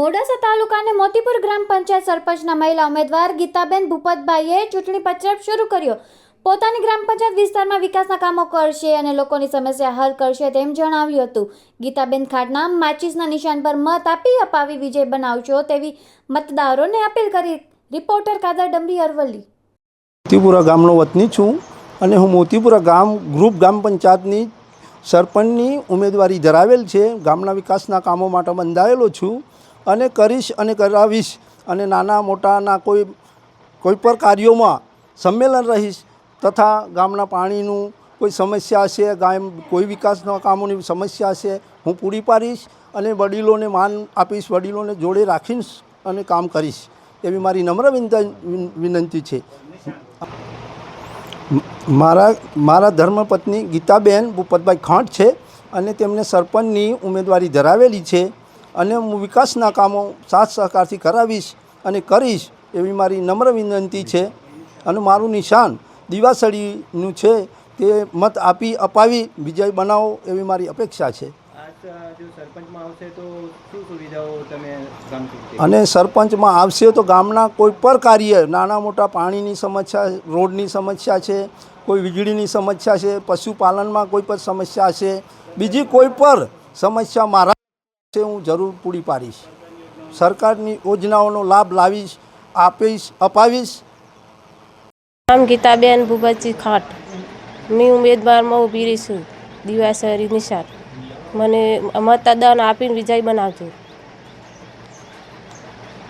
મોડાસા તાલુકાને મોતીપુર ગ્રામ પંચાયત સરપંચના મહિલા ઉમેદવાર ગીતાબેન ભૂપતભાઈએ ચૂંટણી પ્રચાર શરૂ કર્યો. પોતાની ગ્રામ પંચાયત વિસ્તારમાં વિકાસના કામો કરશે અને લોકોની સમસ્યા હલ કરશે તેમ જણાવ્યું હતું. ગીતાબેન ખાટના માચીસના નિશાન પર મત આપી અપાવી વિજય બનાવશો તેવી મતદારોને અપીલ કરી. રિપોર્ટર કાદર ડમરી અરવલ્લી. મોતીપુરા ગામનો વતની છું અને હું મોતીપુરા ગામ ગ્રુપ ગ્રામ પંચાયતની સરપંચની ઉમેદવારી ધરાવેલ છે. ગામના વિકાસના કામો માટે બંધાયેલો છું. અને કરીશ અને કરાવીશ અને નાના મોટાના કોઈ કોઈ પણ કાર્યોમાં સંમેલન રહીશ તથા ગામના પાણીનું કોઈ સમસ્યા હશે, ગામ કોઈ વિકાસના કામોની સમસ્યા હશે, હું પૂરી પાડીશ અને વડીલોને માન આપીશ, વડીલોને જોડે રાખીશ અને કામ કરીશ. એવી મારી નમ્ર વિનંતી છે. મારા મારા ધર્મપત્ની ગીતાબેન ભૂપતભાઈ ખાંટ છે અને તેમને સરપંચની ઉમેદવારી ધરાવેલી છે. અને હું વિકાસના કામો સાથ સહકારથી કરાવીશ અને કરીશ એવી મારી નમ્ર વિનંતી છે. અને મારું નિશાન દિવાસળીનું છે તે મત આપી અપાવી વિજય બનાવો એવી મારી અપેક્ષા છે. અને સરપંચમાં આવશે તો ગામના કોઈ પણ કાર્ય નાના મોટા પાણીની સમસ્યા રોડની સમસ્યા છે કોઈ વીજળીની સમસ્યા છે પશુપાલનમાં કોઈ પણ સમસ્યા છે બીજી કોઈ પણ સમસ્યા મારા છે હું જરૂર પૂરી પાડીશ. સરકારની યોજનાઓનો લાભ લાવીશ, આપીશ, અપાવીશ. નામ ગીતાબેન ભૂપતજી ખાટ. મેં ઉમેદવારમાં ઊભી રહી છું. દિવાસરી નિશાળ. મને મતદાન આપીને વિજય બનાવજો.